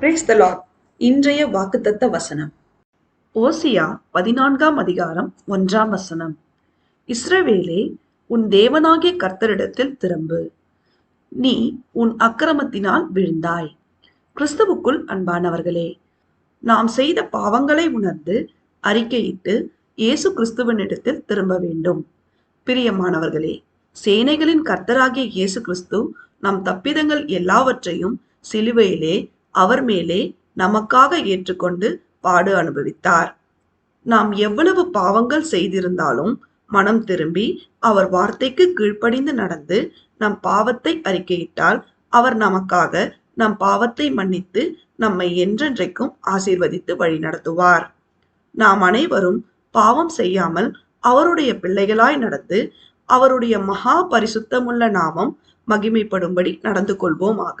Brace த Lord இன்றைய வாக்குத்தத்த வசனம். ஓசியா பதினான்காம் அதிகாரம் ஒன்றாம் வசனம். இஸ்ரவேலே உன் தேவனாகிய கர்த்தரிடத்தில் திரும்பு. நீ உன் அக்கிரமத்தினால் விழுந்தாய். கிறிஸ்துவுக்குள் அன்பானவர்களே நாம் செய்த பாவங்களை உணர்ந்து அறிக்கையிட்டு இயேசு கிறிஸ்துவனிடத்தில் திரும்ப வேண்டும். பிரியமானவர்களே சேனைகளின் கர்த்தராகிய இயேசு கிறிஸ்து நம் தப்பிதங்கள் எல்லாவற்றையும் சிலுவையிலே அவர் மேலே நமக்காக ஏற்றுக்கொண்டு பாடு அனுபவித்தார். நாம் எவ்வளவு பாவங்கள் செய்திருந்தாலும் மனம் திரும்பி அவர் வார்த்தைக்கு கீழ்ப்படிந்து நடந்து நம் பாவத்தை அறிக்கையிட்டால் அவர் நமக்காக நம் பாவத்தை மன்னித்து நம்மை என்றென்றைக்கும் ஆசீர்வதித்து வழி நடத்துவார். நாம் அனைவரும் பாவம் செய்யாமல் அவருடைய பிள்ளைகளாய் நடந்து அவருடைய மகா பரிசுத்தமுள்ள நாமம் மகிமைப்படும்படி நடந்து கொள்வோமாக.